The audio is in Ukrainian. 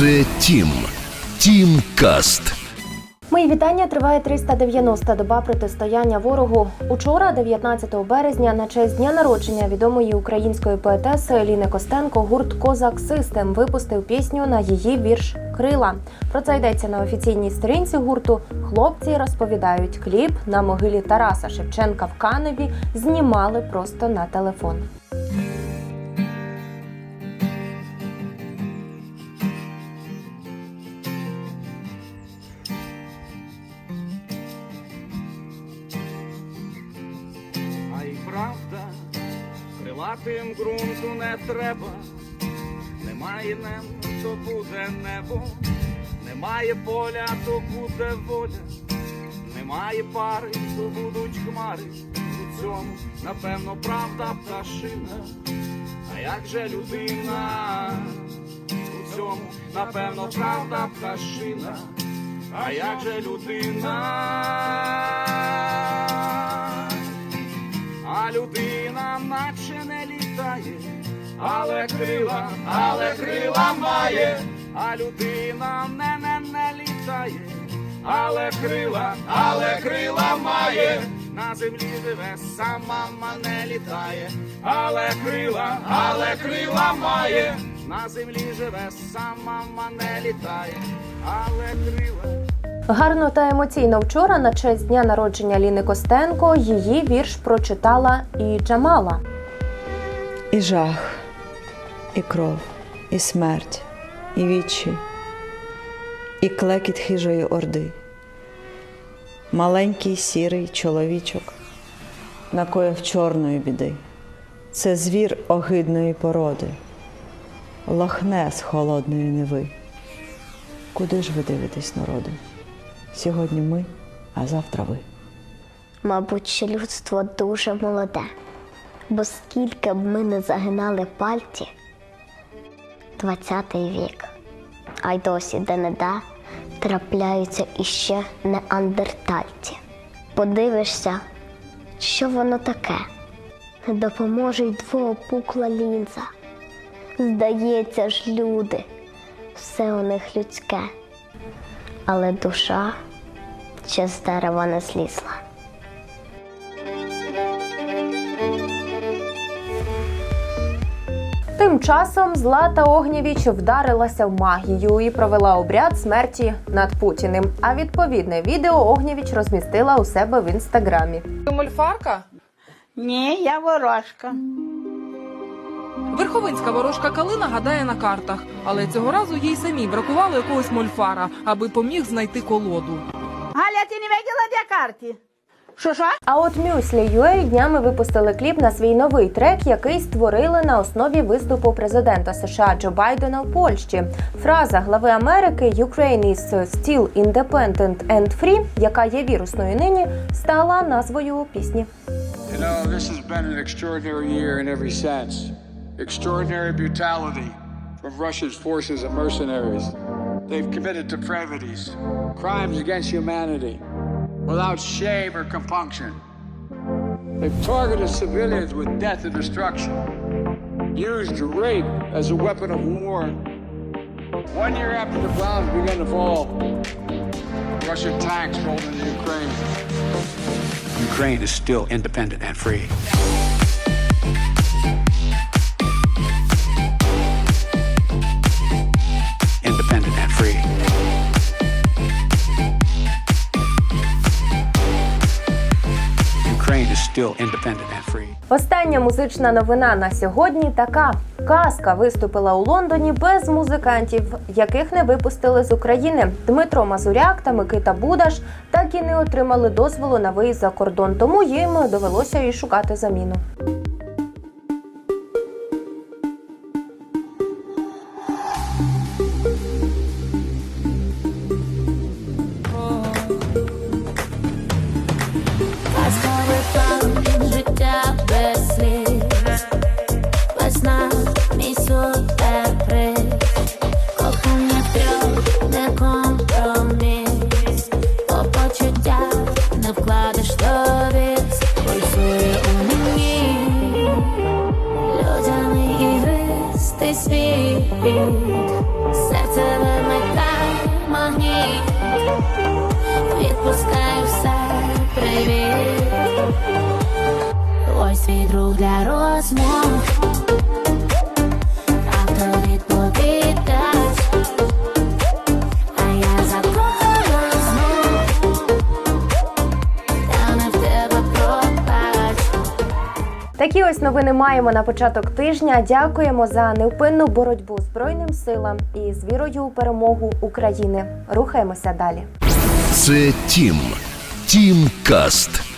Це Тім. Тім Каст. Мої вітання триває 390 доба протистояння ворогу. Учора, 19 березня, на честь дня народження відомої української поетеси Еліни Костенко, гурт Козак Систем випустив пісню на її вірш Крила. Про це йдеться на офіційній сторінці гурту. Хлопці розповідають, кліп на могилі Тараса Шевченка в Каневі знімали просто на телефон. Крилатим ґрунту не треба, немає небо, то буде небо, немає поля, то буде воля, немає пари, то будуть хмари. У цьому, напевно, правда пташина. А як же людина? У цьому, напевно, правда пташина. А як же людина? Але крила, але крила має, а людина не не не літає, але крила, але крила має, на землі живе, сама ма не літає, але крила, але крила має, на землі живе, сама ма не літає, але крила. Гарно та емоційно вчора, на честь дня народження Ліни Костенко, її вірш прочитала і Джамала. І жах, і кров, і смерть, і вічі, і клекіт хижої орди. Маленький сірий чоловічок накоїв чорної біди. Це звір огидної породи, лохне з холодної неви. Куди ж ви дивитесь, народи? Сьогодні ми, а завтра ви. Мабуть, що людство дуже молоде, бо скільки б ми не загинали пальці, 20-й вік, а й досі де-не-де трапляються іще неандертальці. Подивишся, що воно таке, допоможе й двоопукла лінза. Здається ж, люди, все у них людське, але душа ще з дерева не злізла. Тим часом Злата Огнєвіч вдарилася в магію і провела обряд смерті над Путіним. А відповідне відео Огнєвіч розмістила у себе в інстаграмі. Ти мольфарка? Ні, я ворожка. Верховинська ворожка Калина гадає на картах, але цього разу їй самій бракувало якогось мольфара, аби поміг знайти колоду. Галя, ти не виділа де карті? Що що? А от Мюслі Мюслі.ua днями випустили кліп на свій новий трек, який створили на основі виступу президента США Джо Байдена в Польщі. Фраза глави Америки «Ukraine is still independent and free», яка є вірусною нині, стала назвою пісні. You know, this has been an extraordinary year in every sense. Extraordinary brutality from Russia's forces and mercenaries. They've committed depravities, crimes against humanity, without shame or compunction. They've targeted civilians with death and destruction, used rape as a weapon of war. One year after the bombs began to fall, Russian tanks rolled into Ukraine. Ukraine is still independent and free. Still independent and free. Остання музична новина на сьогодні така: казка виступила у Лондоні без музикантів, яких не випустили з України. Дмитро Мазуряк та Микита Будаш так і не отримали дозволу на виїзд за кордон, тому їм довелося і шукати заміну. speed Серцеве метай магніт Відпускаю все привіт Ось твій друг для розмов Такі ось новини маємо на початок тижня. Дякуємо за невпинну боротьбу Збройним силам і з вірою у перемогу України. Рухаємося далі. Це Тім. Тім Каст.